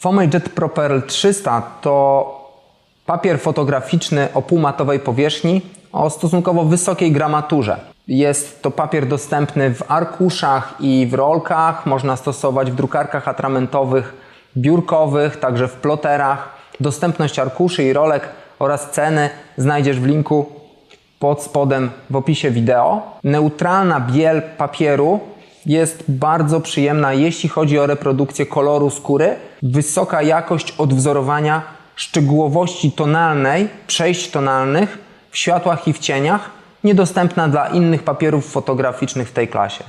Fomajet Pro Pearl 300 to papier fotograficzny o półmatowej powierzchni o stosunkowo wysokiej gramaturze. Jest to papier dostępny w arkuszach i w rolkach, można stosować w drukarkach atramentowych, biurkowych, także w ploterach. Dostępność arkuszy i rolek oraz ceny znajdziesz w linku pod spodem w opisie wideo. Neutralna biel papieru jest bardzo przyjemna, jeśli chodzi o reprodukcję koloru skóry. Wysoka jakość odwzorowania szczegółowości tonalnej, przejść tonalnych w światłach i w cieniach, niedostępna dla innych papierów fotograficznych w tej klasie.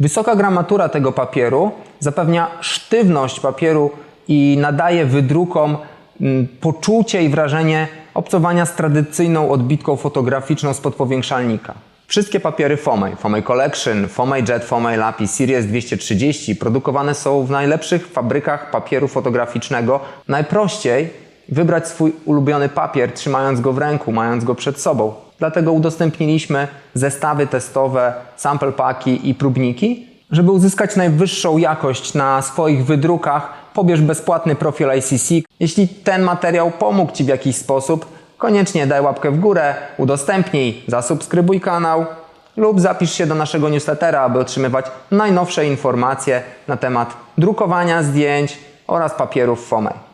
Wysoka gramatura tego papieru zapewnia sztywność papieru i nadaje wydrukom mm, poczucie i wrażenie obcowania z tradycyjną odbitką fotograficzną spod powiększalnika. Wszystkie papiery Fomej, Fomej Collection, Fomej Jet, Fomej Lapis, Series 230 produkowane są w najlepszych fabrykach papieru fotograficznego. Najprościej wybrać swój ulubiony papier, trzymając go w ręku, mając go przed sobą. Dlatego udostępniliśmy zestawy testowe, sample paki i próbniki. Żeby uzyskać najwyższą jakość na swoich wydrukach, pobierz bezpłatny profil ICC. Jeśli ten materiał pomógł Ci w jakiś sposób, koniecznie daj łapkę w górę, udostępnij, zasubskrybuj kanał lub zapisz się do naszego newslettera, aby otrzymywać najnowsze informacje na temat drukowania zdjęć oraz papierów FOME.